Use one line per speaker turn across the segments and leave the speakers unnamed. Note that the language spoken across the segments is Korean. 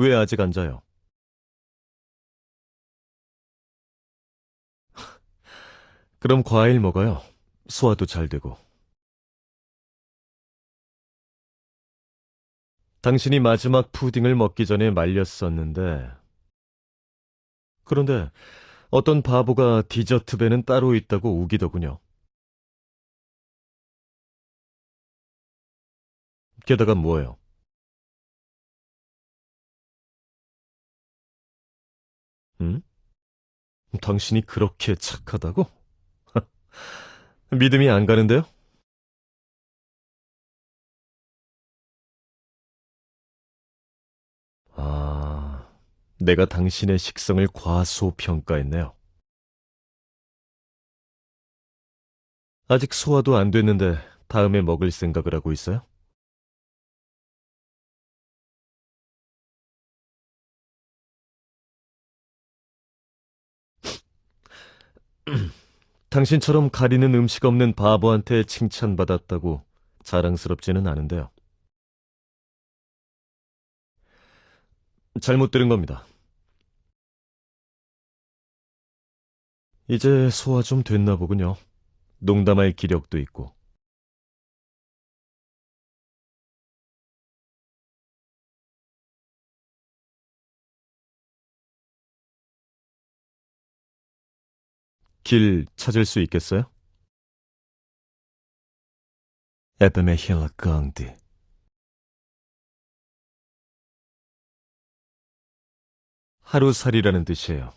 왜 아직 안 자요? 그럼 과일 먹어요. 소화도 잘 되고. 당신이 마지막 푸딩을 먹기 전에 말렸었는데, 그런데 어떤 바보가 디저트 배는 따로 있다고 우기더군요. 게다가 뭐예요? 응? 당신이 그렇게 착하다고? 믿음이 안 가는데요? 아, 내가 당신의 식성을 과소평가했네요. 아직 소화도 안 됐는데 다음에 먹을 생각을 하고 있어요? 당신처럼 가리는 음식 없는 바보한테 칭찬받았다고 자랑스럽지는 않은데요. 잘못 들은 겁니다. 이제 소화 좀 됐나 보군요. 농담할 기력도 있고. 길 찾을 수 있겠어요? 에베메 힐라 강디 하루살이라는 뜻이에요.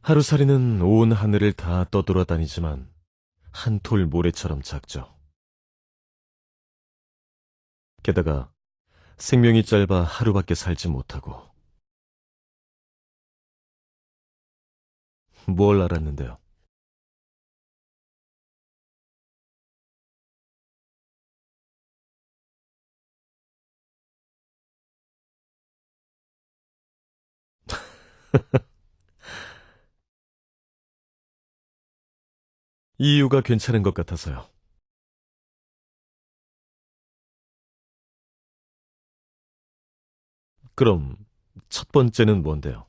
하루살이는 온 하늘을 다 떠돌아다니지만 한 톨 모래처럼 작죠. 게다가 생명이 짧아 하루밖에 살지 못하고. 뭘 알았는데요? 이유가 괜찮은 것 같아서요. 그럼 첫 번째는 뭔데요?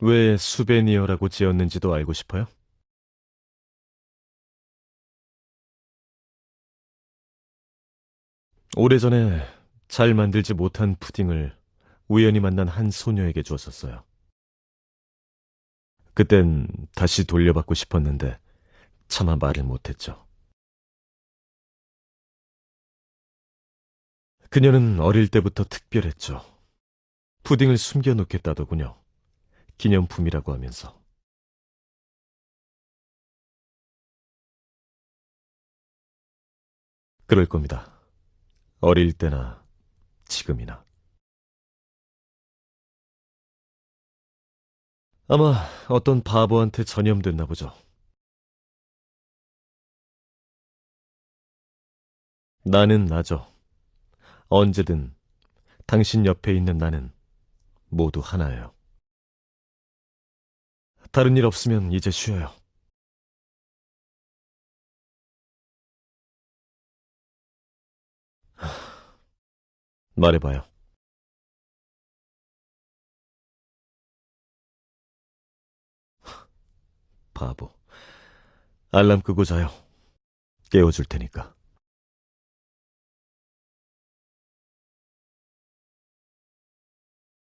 왜 수베니어라고 지었는지도 알고 싶어요? 오래전에 잘 만들지 못한 푸딩을 우연히 만난 한 소녀에게 주었었어요. 그땐 다시 돌려받고 싶었는데 차마 말을 못했죠. 그녀는 어릴 때부터 특별했죠. 푸딩을 숨겨놓겠다더군요. 기념품이라고 하면서. 그럴 겁니다. 어릴 때나 지금이나. 아마 어떤 바보한테 전염됐나 보죠. 나는 나죠. 언제든 당신 옆에 있는 나는 모두 하나예요. 다른 일 없으면 이제 쉬어요. 하, 말해봐요. 바보. 알람 끄고 자요. 깨워줄 테니까.